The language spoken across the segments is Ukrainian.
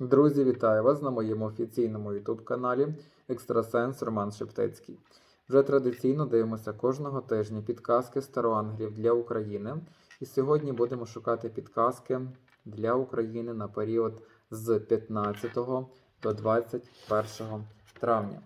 Друзі, вітаю вас на моєму офіційному YouTube каналі Екстрасенс Роман Шептицький. Вже традиційно дивимося кожного тижня підказки староангелів для України. І сьогодні будемо шукати підказки для України на період з 15 до 21 травня.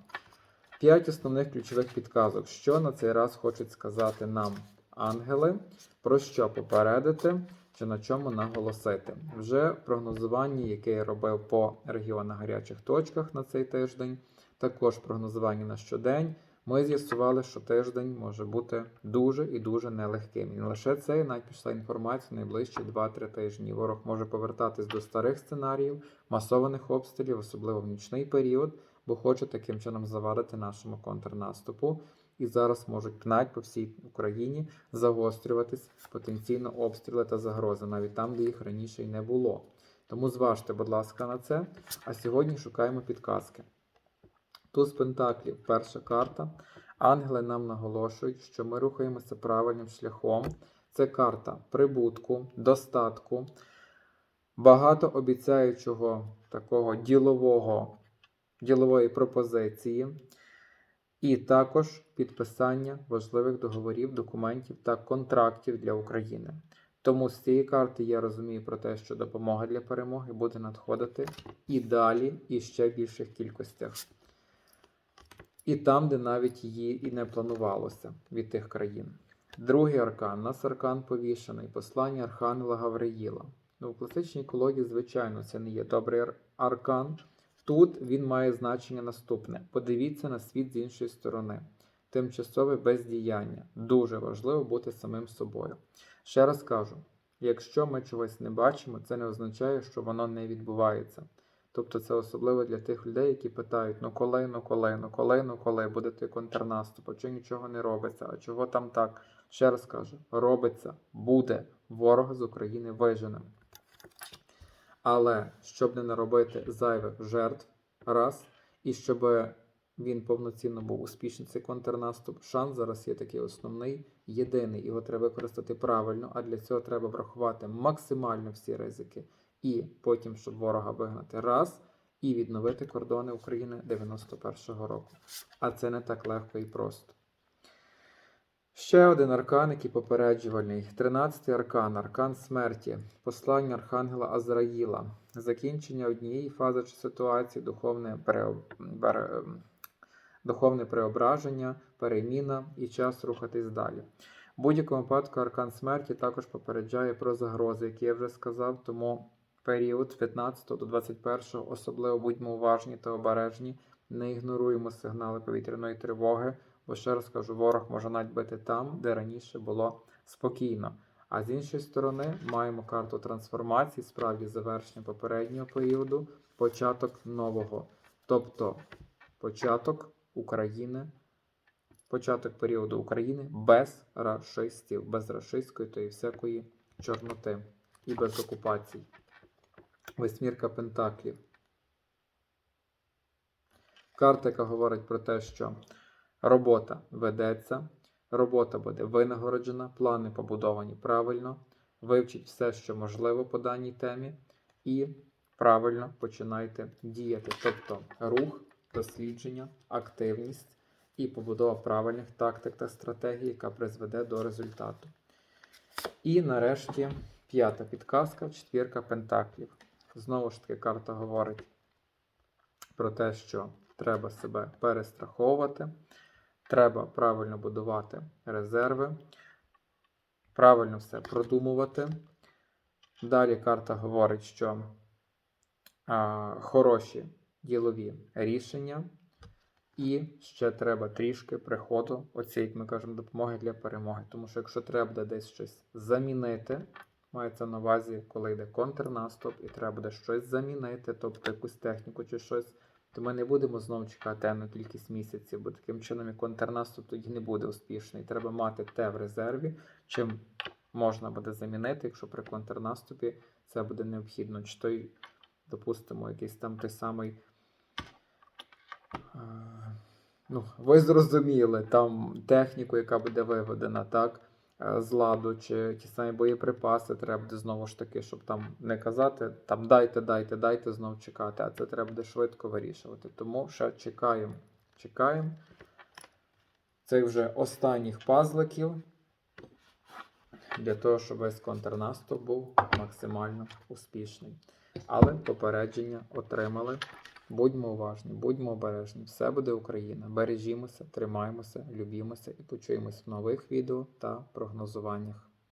П'ять основних ключових підказок, що на цей раз хочуть сказати нам ангели, про що попередити чи на чому наголосити. Вже в прогнозуванні, яке я робив по регіонах гарячих точках на цей тиждень, також прогнозування на щодень. Ми з'ясували, що тиждень може бути дуже і дуже нелегким. І не лише це, навіть пішла інформація найближчі 2-3 тижні. Ворог може повертатись до старих сценаріїв, масованих обстрілів, особливо в нічний період, бо хоче таким чином завадити нашому контрнаступу. І зараз можуть навіть по всій Україні загострюватись потенційно обстріли та загрози, навіть там, де їх раніше й не було. Тому зважте, будь ласка, на це. А сьогодні шукаємо підказки. Туз Пентаклів, перша карта. Ангели нам наголошують, що ми рухаємося правильним шляхом. Це карта прибутку, достатку, багато обіцяючого такого ділового, ділової пропозиції, і також підписання важливих договорів, документів та контрактів для України. Тому з цієї карти я розумію про те, що допомога для перемоги буде надходити і далі, і ще більших кількостях. І там, де навіть її і не планувалося від тих країн. Другий аркан. Нас аркан повішений, послання Архангела Гавриїла. Ну, в класичній колоді, звичайно, це не є добрий аркан. Тут він має значення наступне: подивіться на світ з іншої сторони. Тимчасове бездіяння. Дуже важливо бути самим собою. Ще раз кажу: якщо ми чогось не бачимо, це не означає, що воно не відбувається. Тобто це особливо для тих людей, які питають: ну коли, ну коли, ну коли, ну коли буде той контрнаступ, а чого нічого не робиться, а чого там так? Ще раз кажу: робиться, буде ворог з України виженим. Але щоб не наробити зайвих жертв, раз, і щоб він повноцінно був успішний цей контрнаступ, шанс зараз є такий основний, єдиний. Його треба використати правильно, а для цього треба врахувати максимально всі ризики. І потім, щоб ворога вигнати раз і відновити кордони України 91-го року. А це не так легко і просто. Ще один аркан, який попереджувальний. 13-й аркан, аркан смерті, послання Архангела Азраїла, закінчення однієї фази чи ситуації, духовне, пере... духовне преображення, переміна і час рухатись далі. В будь-якому випадку аркан смерті також попереджає про загрози, які я вже сказав, тому період з 15 до 21 особливо будьмо уважні та обережні, не ігноруємо сигнали повітряної тривоги. Бо ще раз кажу, ворог може навіть бити там, де раніше було спокійно. А з іншої сторони, маємо карту трансформації, справді завершення попереднього періоду, початок нового. Тобто початок України, початок періоду України без рашистів, без рашистської та і всякої чорноти і без окупацій. Восьмірка Пентаклів. Карта, яка говорить про те, що Робота ведеться, робота буде винагороджена, плани побудовані правильно, вивчіть все, що можливо по даній темі, і правильно починайте діяти. Тобто рух, дослідження, активність і побудова правильних тактик та стратегій, яка призведе до результату. І нарешті п'ята підказка четвірка пентаклів. Знову ж таки, карта говорить про те, що треба себе перестраховувати. Треба правильно будувати резерви, правильно все продумувати. Далі карта говорить, що а, хороші ділові рішення, і ще треба трішки приходу, оці, як ми кажемо, допомоги для перемоги. Тому що якщо треба буде десь щось замінити, мається на увазі, коли йде контрнаступ, і треба буде щось замінити, тобто якусь техніку чи щось то ми не будемо знову чекати на кількість місяців, бо таким чином і контрнаступ тоді не буде успішний. Треба мати те в резерві, чим можна буде замінити, якщо при контрнаступі це буде необхідно. Чи той, допустимо, якийсь там той самий. Ну, ви зрозуміли, там техніку, яка буде виведена, так? Е, з ладу, чи ті самі боєприпаси, треба буде знову ж таки, щоб там не казати, там дайте, дайте, дайте, знов чекати, а це треба буде швидко вирішувати. Тому ще чекаємо, чекаємо. Цих вже останніх пазликів для того, щоб весь контрнаступ був максимально успішний. Але попередження отримали. Будьмо уважні, будьмо обережні. Все буде Україна. Бережімося, тримаємося, любімося і почуємось в нових відео та прогнозуваннях.